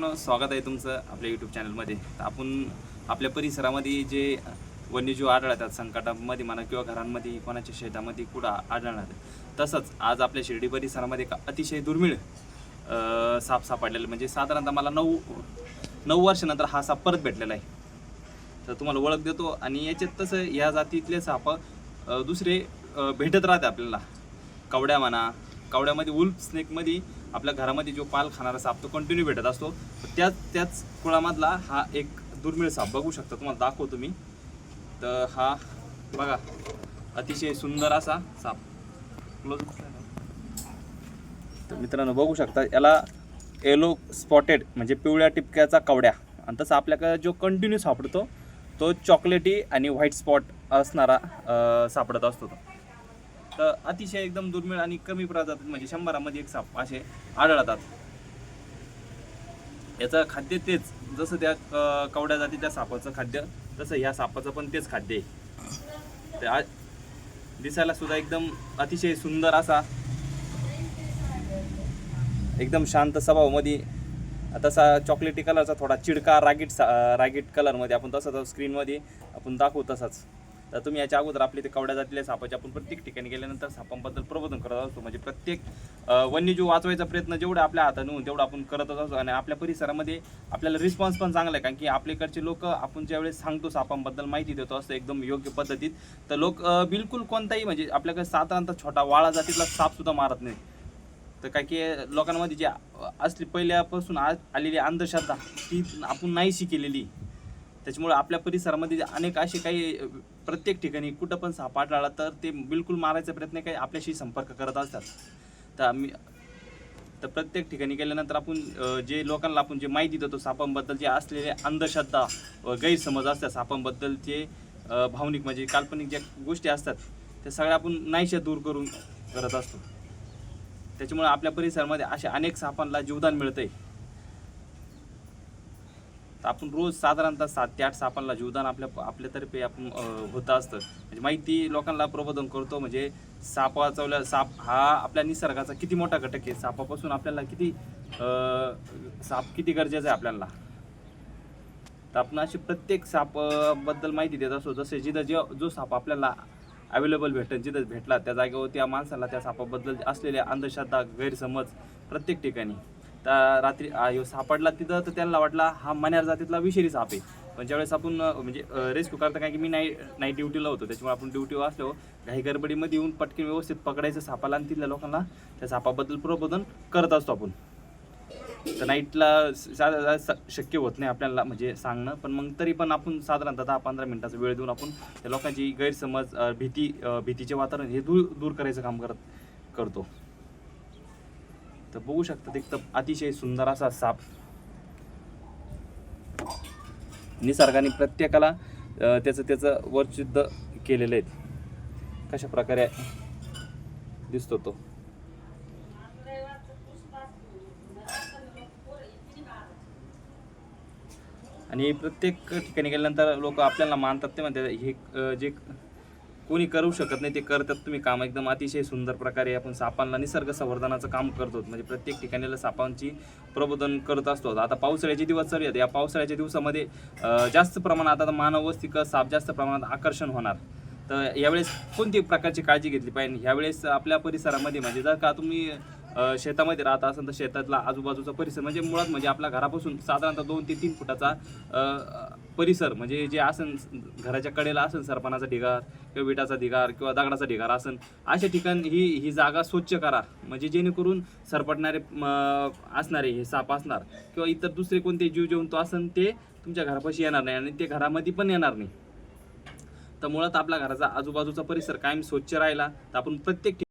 मित्रांनो स्वागत आहे तुमचं आपल्या यूट्यूब चॅनलमध्ये तर आपण आपल्या परिसरामध्ये जे वन्यजीव आढळतात संकटामध्ये म्हणा किंवा घरांमध्ये कोणाच्या शेतामध्ये कुठं आढळणार तसंच आज आपल्या शिर्डी परिसरामध्ये एक अतिशय दुर्मिळ साप सापडलेला म्हणजे साधारणतः मला नऊ नऊ वर्षानंतर हा साप परत भेटलेला आहे. तर तुम्हाला ओळख देतो आणि याच्यात तसं या जातीतले साप दुसरे भेटत राहते आपल्याला. कवड्या म्हणा कवड्यामध्ये उल्फ स्नेकमध्ये आपल्या घरामध्ये जो पाल खाणारा साप तो कंटिन्यू भेटत असतो. त्याच त्याच कुळामधला हा एक दुर्मिळ साप. बघू शकता तुम्हाला दाखवतो मी. तर हा बघा अतिशय सुंदर असा साप. क्लोज तर मित्रांनो बघू शकता याला येलो स्पॉटेड म्हणजे पिवळ्या टिपक्याचा कवड्या. आणि तसा आपल्याकडे जो कंटिन्यू सापडतो तो चॉकलेटी आणि व्हाईट स्पॉट असणारा सापडत असतो तो. तर अतिशय एकदम दुर्मिळ आणि कमी प्रजातीत म्हणजे शंभरामध्ये एक साप असे आढळतात. याचं खाद्य तेच जसं त्या कवड्या कवड्या जातीच्या सापाचं खाद्य तसं ह्या सापाचं पण तेच खाद्य आहे. ते दिसायला सुद्धा एकदम अतिशय सुंदर असा एकदम शांत स्वभावामध्ये तसा चॉकलेटी कलरचा थोडा चिडका रागीट सा रागीट कलरमध्ये आपण तसाच स्क्रीनमध्ये आपण दाखवू तसाच. तर तुम्ही याच्या अगोदर आपले ते कवड्या जातीले सापाचे आपण प्रत्येक ठिकाणी गेल्यानंतर सापांबद्दल प्रबोधन करत असतो. म्हणजे प्रत्येक वन्यजीव वाचवायचा प्रयत्न जेवढा आपल्या हाताने होऊन तेवढा आपण करतच असतो. आणि आपल्या परिसरामध्ये आपल्याला रिस्पॉन्स पण चांगला आहे. कारण की आपल्याकडचे लोक आपण ज्यावेळेस सांगतो सापांबद्दल माहिती देतो असं एकदम योग्य पद्धतीत तर लोक बिलकुल कोणताही म्हणजे आपल्याकडे साधारणतः छोटा वाळा जातीतला सापसुद्धा मारत नाही तर काय की लोकांमध्ये जी असली पहिल्यापासून आज आलेली अंधश्रद्धा ती आपण नाहीशी केलेली. त्याच्यामुळे आपल्या परिसरामध्ये जे अनेक असे काही प्रत्येक ठिकाणी कुठं पण साप आढळला तर ते बिलकुल मारायचा प्रयत्न काही आपल्याशी संपर्क करत असतात. तर आम्ही तर प्रत्येक ठिकाणी गेल्यानंतर आपण जे लोकांना आपण जे माहिती देतो सापांबद्दल जे असलेले अंधश्रद्धा व गैरसमज असतात सापांबद्दल जे भावनिक म्हणजे काल्पनिक ज्या गोष्टी असतात त्या सगळ्या आपण नाहीशा दूर करून करत असतो. त्याच्यामुळे आपल्या परिसरामध्ये असे अनेक सापांना जीवदान मिळतंय. तर आपण रोज साधारणतः सात ते आठ सापांना जीवदान आपल्या आपल्यातर्फे आपण होतं होत असतं. म्हणजे माहिती लोकांना प्रबोधन करतो. म्हणजे साप वाचवल्या साप हा आपल्या निसर्गाचा किती मोठा घटक आहे. सापापासून आपल्याला किती साप किती गरजेचं आहे आपल्याला? तर आपण अशी प्रत्येक सापाबद्दल माहिती देत असतो. जसे जिथं जे जो साप आपल्याला अवेलेबल भेटेल जिथं भेटला त्या जागेवर त्या माणसाला त्या सापाबद्दल असलेल्या अंधश्रद्धा गैरसमज प्रत्येक ठिकाणी त्या रात्री ह्यो सापडला तिथं तर त्यांना वाटला हा मन्यार जातीतला विषारी साप आहे. पण ज्यावेळेस आपण म्हणजे रेस्क्यू करता काय की मी नाईट नाईट ड्युटीला होतो त्याच्यामुळे आपण ड्युटीवर असलो घाई गडबडीमध्ये येऊन पटकन व्यवस्थित पकडायचं सापाला आणि तिथल्या लोकांना त्या सापाबद्दल प्रबोधन करत असतो आपण. तर नाईटला सा- शक्य होत नाही आपल्याला म्हणजे सांगणं पण मग तरी पण आपण साधारणतः दहा पंधरा मिनिटाचा वेळ देऊन आपण त्या लोकांची गैरसमज भीती भीतीचे वातावरण हे दूर दूर करायचं काम करत करतो. तर बघू शकतात एक तर अतिशय सुंदर असा साप. निसर्गाने प्रत्येकाला त्याचं त्याचं वर्चिद्ध केलेलं आहे. कशा प्रकारे दिसतो तो? आणि प्रत्येक ठिकाणी गेल्यानंतर लोक आपल्याला मानतात ते म्हणतात हे जे कोणी करू शकत नाही ते करतात. तुम्ही काम एकदम अतिशय सुंदर प्रकारे आपण सापांना निसर्ग संवर्धनाचं काम करतो म्हणजे प्रत्येक ठिकाणीला सापांची प्रबोधन करत असतो. आता पावसाळ्याचे दिवस चालू आहेत. या पावसाळ्याच्या दिवसामध्ये जास्त प्रमाणात आता मानव वस्तिक साप जास्त प्रमाणात आकर्षण होणार. तर यावेळेस कोणती प्रकारची काळजी घेतली पाहिजे? ह्यावेळेस आपल्या परिसरामध्ये म्हणजे जर का तुम्ही शेतामध्ये राहत असाल तर शेतातला आजूबाजूचा परिसर म्हणजे मुळात म्हणजे आपल्या घरापासून साधारणतः दोन ते तीन फुटाचा परिसर म्हणजे जे आसन घराच्या कडेला असन सरपणाचा ढिगार किंवा विटाचा ढिगार किंवा दगडाचा ढिगार असन अशा ठिकाणी ही ही जागा स्वच्छ करा. म्हणजे जेणेकरून सरपटणारे असणारे हे साप असणार किंवा इतर दुसरे कोणते जीव जंतू असन ते तुमच्या घरापाशी येणार नाही आणि ते घरामध्ये पण येणार नाही. तर मुळात आपल्या घराचा आजूबाजूचा परिसर कायम स्वच्छ राहिला. तर आपण प्रत्येक